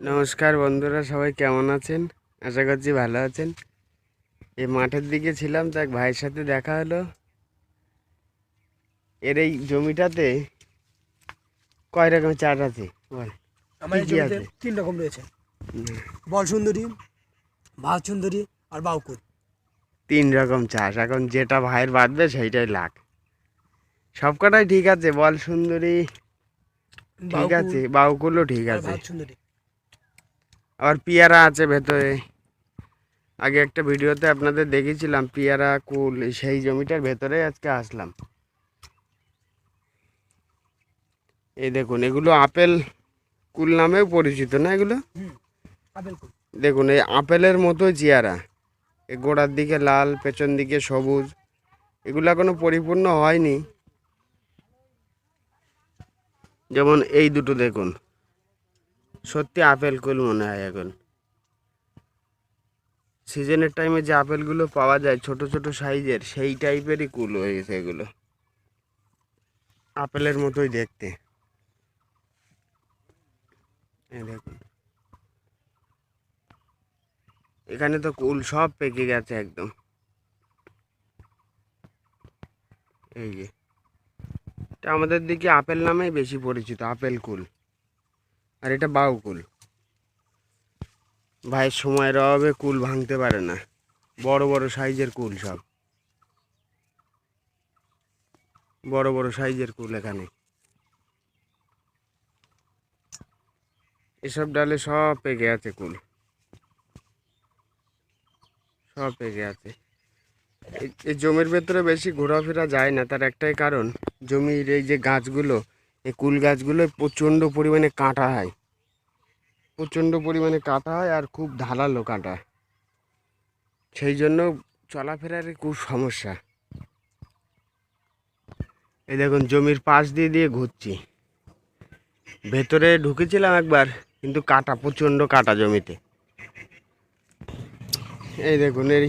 নমস্কার বন্ধুরা সবাই কেমন আছেন? আশা করছি ভালো আছেন। এই মাঠের দিকে ছিলাম তো এক ভাইয়ের সাথে দেখা হলো। এর এই জমিটাতে কয় রকম চাষ আছে? বল আমার এই জমিতে? তিন রকম রয়েছে। বল সুন্দরী ভাত সুন্দরী আর বাউকুল। তিন রকম চাষ এখন যেটা ভাইয়ের বাঁধবে সেইটাই লাখ। সব কটাই ঠিক আছে বল সুন্দরী ঠিক আছে বাউকুলও ঠিক আছে। সুন্দরী আবার পেয়ারা আছে ভেতরে। আগে একটা ভিডিওতে আপনাদের দেখেছিলাম পেয়ারা কুল সেই জমিটার ভেতরে আজকে আসলাম। এই দেখুন এগুলো আপেল কুল নামেও পরিচিত না এগুলো? দেখুন এই আপেলের মতো চেয়ারা। এই গোড়ার দিকে লাল পেছন দিকে সবুজ। এগুলো এখনও পরিপূর্ণ হয়নি। যেমন এই দুটো দেখুন। সত্যি আপেল কুল মনে হয় এখন। সিজনের টাইমে যে আপেলগুলো পাওয়া যায় ছোট ছোট সাইজের, সেই টাইপেরই কুল হয়ে গেছে এগুলো। আপেলের মতোই দেখতে। এখানে তো কুল সব পেকে গেছে একদম। এই যে। এটা আমাদের দিকে আপেল নামেই বেশি পরিচিত, আপেল কুল। আর এটা বাউ কুল। ভাইয়ের সময়ের অভাবে কুল ভাঙতে পারে না। বড় বড় সাইজের কুল সব। বড় বড় সাইজের কুল এখানে। এসব ডালে সব পেকে আছে কুল। সব পেকে আছে। এই জমির ভেতরে বেশি ঘোরাফেরা যায় না, তার একটাই কারণ, জমির এই যে গাছগুলো এই কুল গাছগুলো প্রচণ্ড পরিমাণে কাটা হয়। প্রচণ্ড পরিমাণে কাটা হয় আর খুব ধারালো কাটা। সেই জন্য চলাফেরার খুব সমস্যা। এই দেখুন, জমির পাশ দিয়ে দিয়ে ঘুরছি। ভেতরে ঢুকেছিলাম একবার, কিন্তু কাটা, প্রচণ্ড কাটা জমিতে। এই দেখুন এই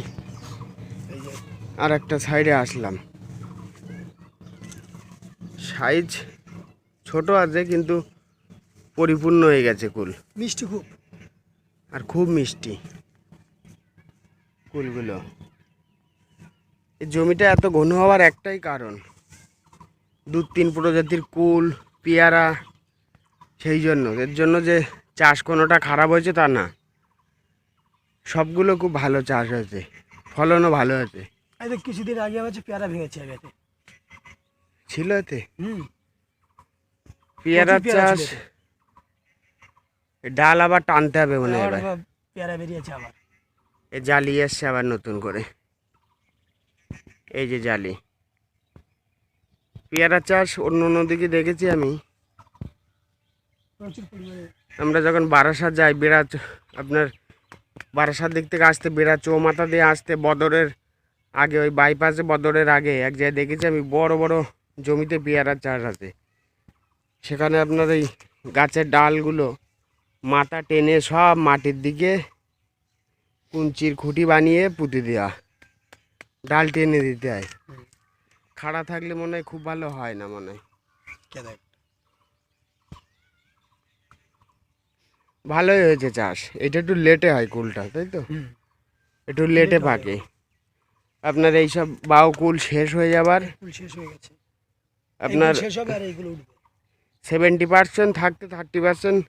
আর একটা সাইডে আসলাম। সাইজ ছোট আছে কিন্তু পরিপূর্ণ হয়ে গেছে কুল। মিষ্টি খুব। আর খুব মিষ্টি কুলগুলো। এই জমিটা এত ঘন হওয়ার একটাই কারণ। দু তিন প্রজাতির কুল পেয়ারা সেই জন্য। এর জন্য যে চাষ কোনোটা খারাপ হয়েছে তা না। সবগুলো খুব ভালো চাষ হয়েছে। ফলনও ভালো হয়েছে। এই তো কিছুদিন আগে হচ্ছে পেয়ারা ভেঙেছে আগে ছিল এতে? হুম। পেয়ারা চাষ। ডাল আবার টানতে হবে মনে হয় পেয়ারা বেরিয়েছে আবার। এ জালি এসছে আবার নতুন করে। এই যে জালি। পেয়ারা চাষ অন্য অন্য দিকে দেখেছি আমি। আমরা যখন বারাসাত যাই বেড়াচ আপনার বারাসাত দিক থেকে আসতে বেড়া চৌমাথা দিয়ে আসতে বদরের আগে ওই বাইপাসে বদরের আগে এক জায়গায় দেখেছি আমি বড় বড় জমিতে পেয়ারার চাষ আছে। সেখানে আপনার এই গাছের ডালগুলো মাথা টেনে সব মাটির দিকে কুঞ্চির খুঁটি বানিয়ে পুঁতে দেওয়া ডাল টেনে দিতে হয়। খাড়া থাকলে মনে হয় খুব ভালো হয় না মনে হয়। ভালোই হয়েছে চাষ। এটা একটু লেটে হয় কুলটা তাই তো? একটু লেটে পাকে। আপনার এইসব বাউ কুল শেষ হয়ে যাবার। শেষ হয়ে গেছে। আপনার শেষ হবে আর এইগুলো উঠবে। সেভেন্টি পার্সেন্ট থাকতে থার্টি পার্সেন্ট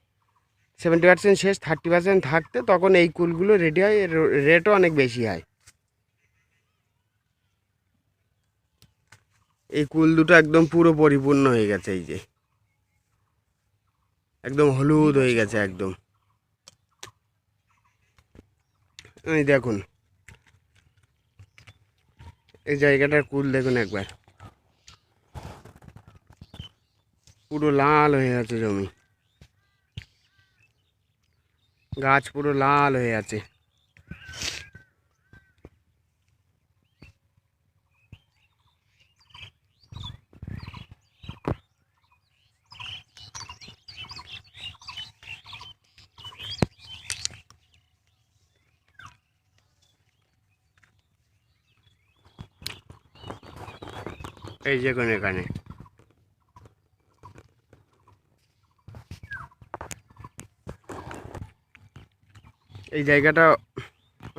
সেভেন্টি পার্সেন্ট শেষ থার্টি পার্সেন্ট থাকতে তখন এই কুলগুলো রেডি হয় রেটও অনেক বেশি হয়। এই কুল দুটো একদম পুরো পরিপূর্ণ হয়ে গেছে, এই যে। একদম হলুদ হয়ে গেছে একদম। এই দেখুন। এই জায়গাটার কুল দেখুন একবার। পুরো লাল হয়ে আছে জমি গাছ পুরো লাল হয়ে আছে এই যে কোন এখানে এই জায়গাটা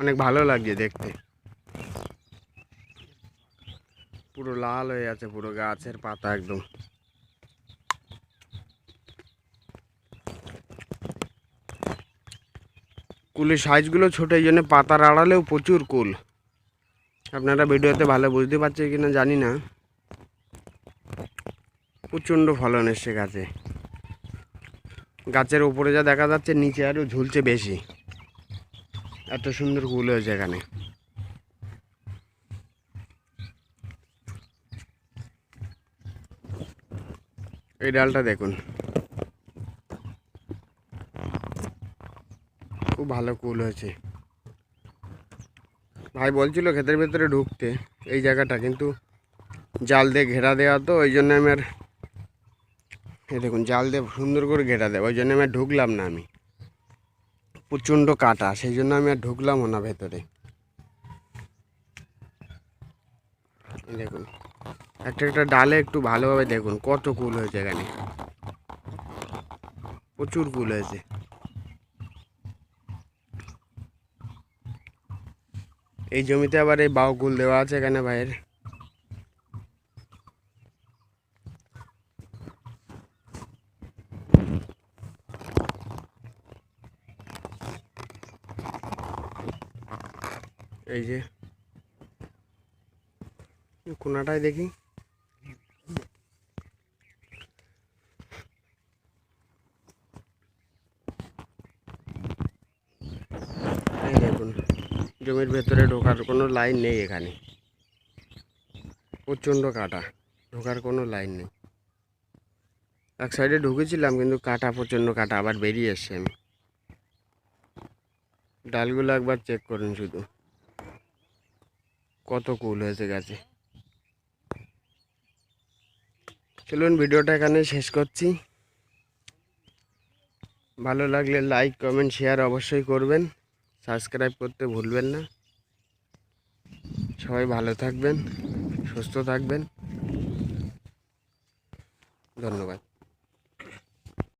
অনেক ভালো লাগছে দেখতে। পুরো লাল হয়ে আছে, পুরো গাছের পাতা একদম। কুলের সাইজগুলো ছোটো, এই জন্য পাতার আড়ালেও প্রচুর কুল। আপনারা ভিডিওতে ভালো বুঝতে পারছেন কিনা জানি না। প্রচণ্ড ফলন এসছে গাছে। গাছের উপরে যা দেখা যাচ্ছে, নিচে আরও ঝুলছে বেশি। এত সুন্দর কুল হয়েছে এখানে। এই ডালটা দেখুন। খুব ভালো কুল হয়েছে। ভাই বলছিল ক্ষেতের ভেতরে ঢুকতে এই জায়গাটা, কিন্তু জাল দিয়ে ঘেরা দেওয়া তো, ওই জন্য আমি আর দেখুন, জাল দিয়ে সুন্দর করে ঘেরা দেওয়া, ওই জন্য আমি ঢুকলাম না আমি। প্রচণ্ড কাটা, সেই জন্য আমি আর ঢুকলামও না ভেতরে। দেখুন, একটা একটা ডালে একটু ভালোভাবে দেখুন, কত কুল হয়েছে এখানে। প্রচুর কুল হয়েছে। এই জমিতে আবার এই বাউ কুল দেওয়া আছে এখানে ভাইয়ের। এই যে কোনাটায় দেখি। দেখুন, জমির ভেতরে ঢোকার কোনো লাইন নেই এখানে। প্রচণ্ড কাটা, ঢোকার কোনো লাইন নেই। এক সাইডে ঢুকেছিলাম, কিন্তু কাটা, প্রচণ্ড কাটা, আবার বেরিয়ে এসছে আমি। ডালগুলো একবার চেক করুন শুধু। কত কুল হয়েছে গাছে। চলুন ভিডিওটা এখানে শেষ করছি। ভালো লাগলে লাইক কমেন্ট শেয়ার অবশ্যই করবেন। সাবস্ক্রাইব করতে ভুলবেন না। সবাই ভালো থাকবেন, সুস্থ থাকবেন। ধন্যবাদ।